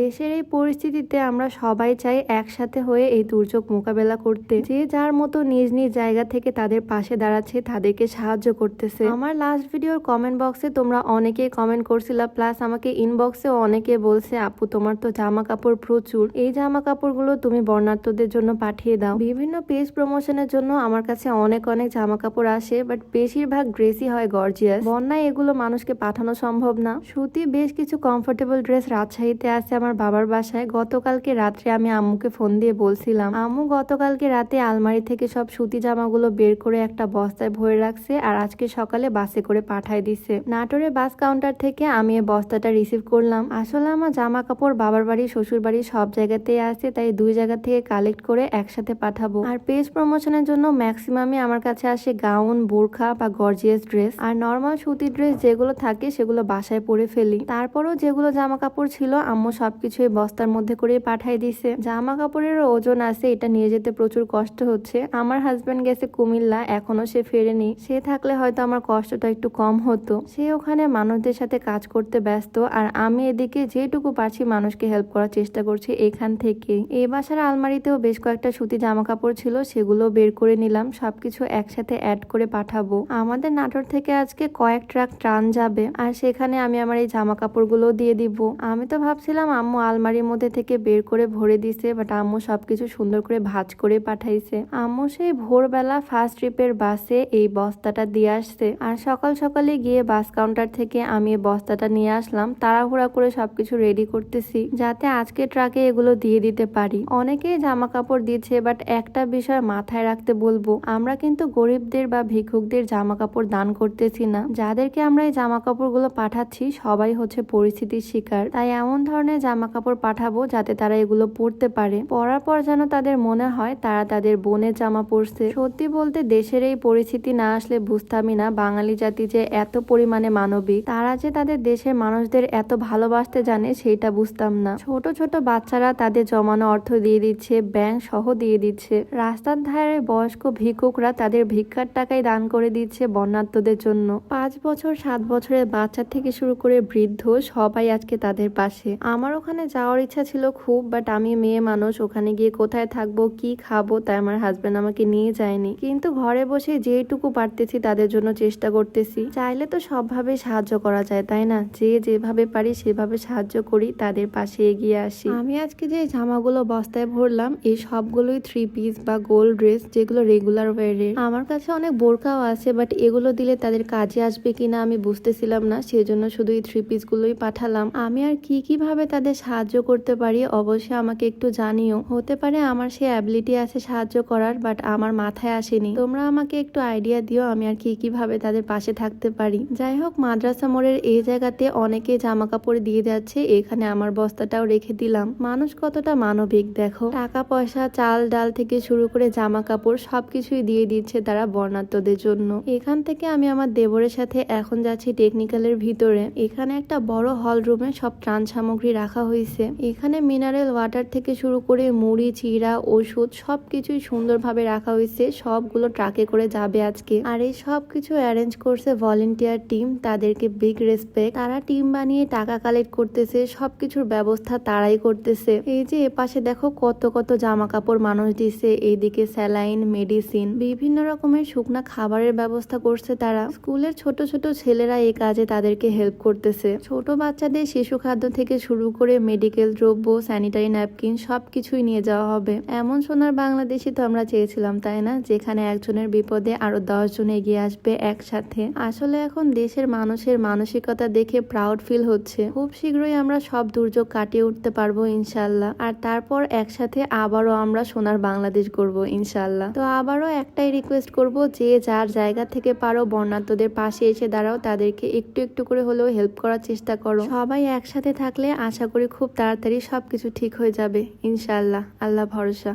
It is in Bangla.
দেশের এই পরিস্থিতিতে আমরা সবাই চাই একসাথে হয়ে এই দুর্যোগ মোকাবেলা করতে। যে যার মতো নিজ নিজ জায়গা থেকে তাদের পাশে দাঁড়াচ্ছে, তাদেরকে সাহায্য করতেছে। আমার লাস্ট ভিডিওর কমেন্ট বক্সে তোমরা অনেকেই কমেন্ট করছিলা প্লাস আমাকে ইনবক্সে অনেকে বলছে, আপু, তোমার তো জামা কাপড় প্রচুর। এই জামা কাপড়গুলো তুমি বর্ণার্থদের জন্য পাঠিয়ে দাও। বিভিন্ন পেজ প্রমোশনের জন্য আমার কাছে অনেক অনেক জামা কাপড় আসে বাট বেশিরভাগ ড্রেসই হয় গর্জিয়াস বন্যায় এগুলো মানুষকে পাঠানো সম্ভব না। সুতি বেশ কিছু কমফোর্টেবল ড্রেস রাজশাহীতে আছে আমার বাবার বাসায় গতকালকে রাত্রে আমি আম্মুকে ফোন দিয়ে বলছিলাম, আম্মু, গতকালকে রাতে আলমারি থেকে সব সুতি জামাগুলো বের করে একটা বস্তায় ভরে রাখছে আর আজকে সকালে বাসে করে পাঠায় দিছে নাটোরে বাস কাউন্টার থেকে আমি এই বস্তাটা রিসিভ করলাম। আসলে আমার জামা কাপড় বাবার বাড়ি, শ্বশুর বাড়ি সব জায়গাতেই আছে, তাই দুই জায়গা থেকে কালেক্ট করে একসাথে পাঠাবো। আর পেজ প্রমোশনের জন্য ম্যাক্সিমামই আমার কাছে আসে গাউন, বোরখা বা গর্জিয়াস ড্রেস। আর নর্মাল সুতি ড্রেস যেগুলো থাকে সেগুলো বাসায় পরে ফেলি। তারপরও যেগুলো জামা কাপড় ছিল, আম্মু সবকিছু এই বস্তার মধ্যে করে পাঠাই দিছে। জামা কাপড়ের ওজন আছে, এটা নিয়ে যেতে প্রচুর কষ্ট হচ্ছে। আমার হাজবেন্ড গেছে কুমিল্লা, এখনও সে ফেরেনি। সে থাকলে হয়তো আমার কষ্টটা একটু কম হতো। সে ওখানে মানুষদের সাথে কাজ করতে ব্যস্ত, আর আমি এদিকে যেটুকু পারছি মানুষকে হেল্প করার চেষ্টা করছি এখান থেকে। এই বাসার আলমারিতেও বেশ কয়েকটা সুতি জামা কাপড় ছিল, সেগুলো বের করে নিলাম, সবকিছু একসাথে অ্যাড করে পাঠাবো। আমাদের নাটোর থেকে আজকে কয়েক ট্রাক ট্রান যাবে, আর সেখানে আমি আমার এই জামা কাপড়গুলো দিয়ে দিব। আমি তো ভাবছিলাম আম্মু আলমারির মধ্যে থেকে বের করে ভরে দিছে বাট আম্মু সবকিছু সুন্দর করে ভাজ করে পাঠাইছে। আম্মু সেই ভোরবেলা ফার্স্ট ট্রিপের বাসে এই বস্তাটা দিয়ে আসছে। আর সকাল সকালে গিয়ে বাস কাউন্টার থেকে আমি বস্তাটা নিয়ে আসলাম। তাড়াহুড়া করে সবকিছু রেডি করতেছি, যাতে আজকে ট্রাকে এগুলো দিয়ে দিতে পারি। অনেকেই জামা কাপড় দিচ্ছে বাট একটা বিষয় মাথায় রাখতে বলব, আমরা কিন্তু গরিবদের বা ভিক্ষুকদের জামা কাপড় দান করতেছি না। যাদেরকে আমরা এই জামা কাপড়গুলো পাঠাচ্ছি, সবাই হচ্ছে পরিস্থিতির শিকার। তাই এমন ধরনের জামা কাপড় পাঠাবো যাতে তারা এগুলো পরতে পারে। পরার পর যেন তাদের মনে হয় তারা তাদের বোনের জামা পরছে। সত্যি বলতে দেশের এই পরিস্থিতি না আসলে বুঝতামই না বাঙালি জাতি যে এত পরিমাণে মানবিক। তারা যে তাদের দেশের মানুষদের এত ভালোবাসতে জানে সেইটা বুঝতাম না। ছোট ছোট বাচ্চারা তাদের জমানো অর্থ দিয়ে দিচ্ছে, ব্যাংক সহ দিয়ে দিচ্ছে। রাস্তার ধারে বয়স্ক ভিক্ষুকরা তাদের ভিক্ষার টাকাই দান করে দিচ্ছে বন্যার্থদের জন্য। পাঁচ বছর, সাত বছরের বাচ্চা থেকে শুরু করে বৃদ্ধ সবাই আজকে তাদের পাশে। আমার ওখানে যাওয়ার ইচ্ছা ছিল খুব বাট আমি মেয়ে মানুষ, ওখানে গিয়ে কোথায় থাকব, কি খাব, তাই আমার হাজবেন্ড আমাকে নিয়ে যায়নি। কিন্তু ঘরে বসে যেটুকু পারতেছি তাদের জন্য চেষ্টা করতেছি। চাইলে তো সবভাবে সাহায্য করা যায়, তাই না? যে যেভাবে পারি সেভাবে সাহায্য করি, তাদের পাশে এগিয়ে আসি। আমি আজকে যে জামাগুলো বস্তায় ভরলাম, এই সবগুলোই থ্রি পিস বা গোল্ড ড্রেস যেগুলো রেগুলার ওয়ারের আমার কাছে অনেক বোরকাও আছে বাট এগুলো দিলে তাদের কাজে আসবে কিনা আমি বুঝতেছিলাম না, সেজন্য শুধু এই থ্রি পিস গুলোই পাঠালাম। আমি আর কি কীভাবে তাদের সাহায্য করতে পারি, অবশ্যই আমাকে একটু জানিও। হতে পারে আমার সে অ্যাবিলিটি আছে সাহায্য করার বাট আমার মাথায় আসেনি। তোমরা আমাকে একটু আইডিয়া দিও, আমি আর কি কীভাবে তাদের পাশে থাকতে পারি। যাই হোক, মাদ্রাসা মোড়ের এই জায়গাতে অনেকে জামা কাপড় দিয়ে যাচ্ছে, এখানে আমার বস্তাটাও রেখে দিলাম। মানুষ কতটা মানবিক, দেখো। টাকা, পয়সা, চাল, ডাল থেকে শুরু করে জামা কাপড় সবকিছুই দিয়ে দিচ্ছে তারা বর্ণাত্মদের জন্য। এখান থেকে আমি আমার দেবরের সাথে এখন যাচ্ছি টেকনিক্যালের ভিতরে। এখানে একটা বড় হল রুমে সব ত্রাণ সামগ্রী রাখা হয়েছে। এখানে মিনারেল ওয়াটার থেকে শুরু করে মুড়ি চিরা ওষুধ সবকিছুই সুন্দরভাবে রাখা হয়েছে। সবগুলো ট্রাকে করে যাবে আজকে। আর এই সব কিছু অ্যারেঞ্জ করছে ভলেন্টিয়ার টিম তাদেরকে বিগ রেসপেক্ট তারা টিম বানিয়ে টাকা কালেক্ট করতেছে, সবকিছুর ব্যবস্থা তারাই করতেছে। এই যে এপাশে দেখো কত কত জামা কাপড় মানুষ দিছে এইদিকে স্যালাইন মেডিসিন বিভিন্ন রকমের শুকনা খাবারের ব্যবস্থা করছে তারা। স্কুলের ছোট ছোট ছেলেরা এই কাজে তাদেরকে হেল্প করতেছে। ছোট বাচ্চাদের শিশু খাদ্য থেকে শুরু করে মেডিকেল দ্রব্য স্যানিটারি ন্যাপকিন সবকিছুই নিয়ে যাওয়া হবে। এমন সোনার বাংলাদেশি তো আমরা চেয়েছিলাম, তাই না? যেখানে একজনের বিপদে আরও দশ জন এগিয়ে আসবে একসাথে। আসলে এখন দেশের মানুষের মানসিকতা দেখে প্রাউড ফিল হচ্ছে। খুব শীঘ্রই আমরা সব দুর্যোগ কাটিয়ে উঠতে পারব ইনশাল্লাহ আর তারপর একসাথে আবারও আমরা সোনার বাংলাদেশ করব ইনশাল্লাহ তো আবারও একটাই রিকোয়েস্ট করব, যে যার জায়গা থেকে পারো বর্ণাত্মদের পাশে এসে দাঁড়াও, তাদেরকে একটু একটু করে হলেও হেল্প করার চেষ্টা করো। সবাই একসাথে থাকলে আশা করি খুব তাড়াতাড়ি সব কিছু ঠিক হয়ে যাবে ইনশাল্লাহ আল্লাহ ভরসা।